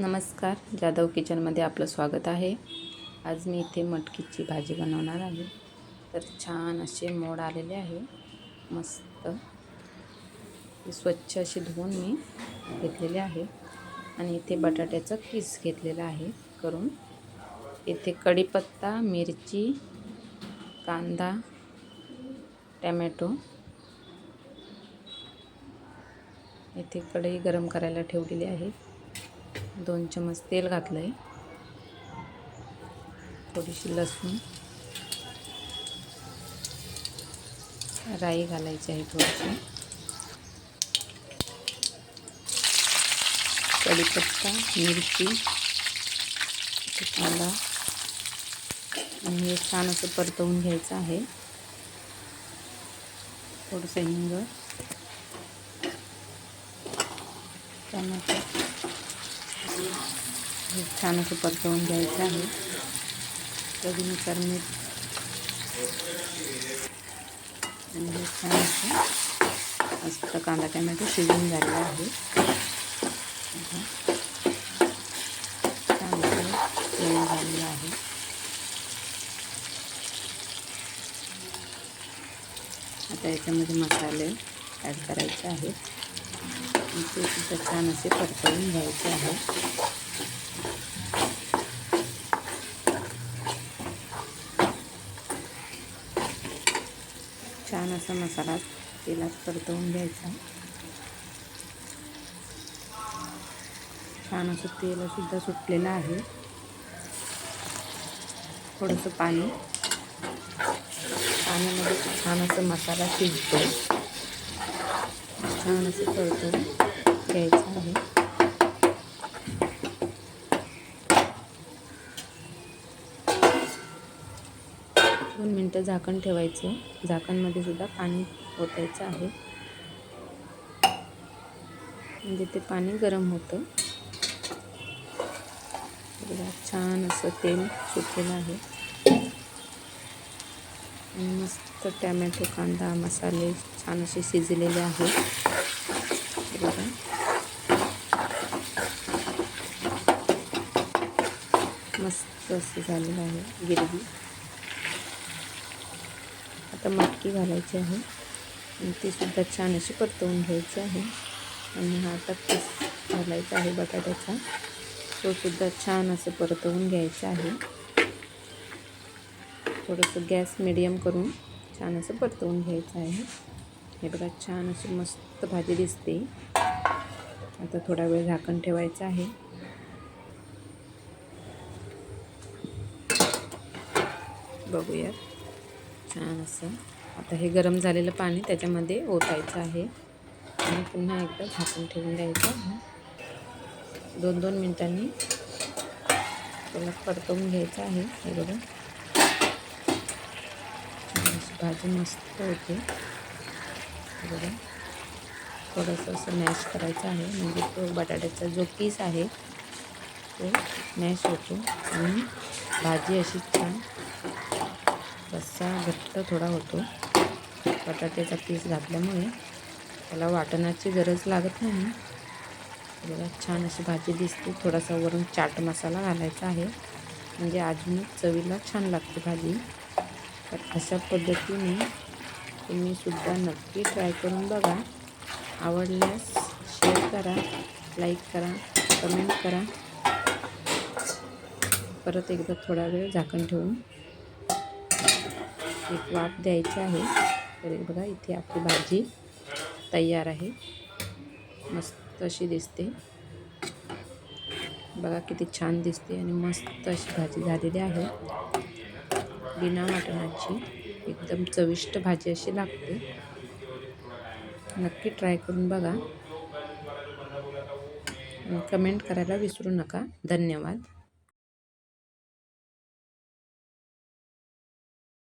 नमस्कार. जाधव किचनमध्ये आपलं स्वागत आहे. आज मी इथे मटकीची भाजी बनवणार आहे. तर छान असे मोड आलेले आहे. मस्त. स्वच्छ असे धुवून मी घेतलेले आहे. आणि इथे बटाट्याचं किस घेतलेलं आहे करून. इथे कढीपत्ता मिरची कांदा टॅमॅटो. इथे कढई गरम करायला ठेवलेली आहे. दोन चमच तेल घातलं आहे थोडीशी लसूण. राई घालायची आहे थोडीशी. कढीपत्ता मिरची कांदा. आणि हे छान असं परतवून घ्यायचं आहे. थोडंसं हिंग. टमाटर हे छान असं परतवून घ्यायचं आहे. चवीनुसार मीठ. आणि हे छान असं मस्त कांदा टमॅटो शिजून झालेला आहे. छान असं झालेलं आहे. आता याच्यामध्ये मसाले ॲड करायचे आहेत. ते सुद्धा छान असे परतवून घ्यायचे आहे छान असा मसाला तेलात परतवून घ्यायचा. छान असं तेलसुद्धा सुटलेलं आहे. थोडंसं पाणी. पाण्यामध्ये छान असं मसाला शिजतो छान असं परतून घ्यायचं आहे. दोन मिनटं झाकण ठेवायचं. झाकणमध्ये सुद्धा पाणी ओतायचं आहे. म्हणजे ते पाणी गरम होतं. छान असं तेल सुटलेलं आहे. आणि मस्त टॅमॅटो कांदा मसाले छान असे शिजलेले आहेत बघा. मस्त असं झालेलं आहे गिरवी आता मटकी घालायची आहे. आणि छान अशी परतवून घ्यायची आहे. आणि हा आता पीस घालायचा आहे बटाट्याचा. तो सुद्धा छान असं परतवून घ्यायचा आहे. थोडंसं गॅस मिडियम करून छान असं परतवून घ्यायचं आहे. हे बघा छान अशी मस्त भाजी दिसते. आता थोडा वेळ झाकण ठेवायचं आहे. बघूयात. छान असं. आता हे गरम झालेलं पाणी त्याच्यामध्ये ओतायचं आहे. आणि पुन्हा एकदा झाकून ठेवून द्यायचं. दोन दोन मिनटांनी त्याला परतवून घ्यायचं आहे. हे बघा. भाजी मस्त होते. बघा. थोडंसं असं मॅश करायचं आहे. म्हणजे तो बटाट्याचा जो पीस आहे तो मॅश होतो. आणि भाजी अशी छान रस्सा घट्ट थोडा होतो. बटाट्याचा पीस घातल्यामुळे त्याला वाटणाची गरज लागत नाही. बघा छान अशी भाजी दिसते. थोडासा वरून चाट मसाला घालायचा आहे. म्हणजे अजूनच चवीला छान लागते भाजी. तर अशा पद्धतीने तुम्ही सुद्धा नक्की ट्राय करून बघा. आवडल्यास शेअर करा लाईक करा कमेंट करा. परत एकदा थोडा वेळ झाकण ठेवून एक वाफ द्यायची आहे. तर बघा इथे आपली भाजी तयार आहे. मस्त अशी दिसते. बघा किती छान दिसते आणि मस्त अशी भाजी झालेली आहे. बिना वाटणाची एकदम चविष्ट भाजी अशी लागते. नक्की ट्राय करून बघा. कमेंट करायला विसरू नका. धन्यवाद.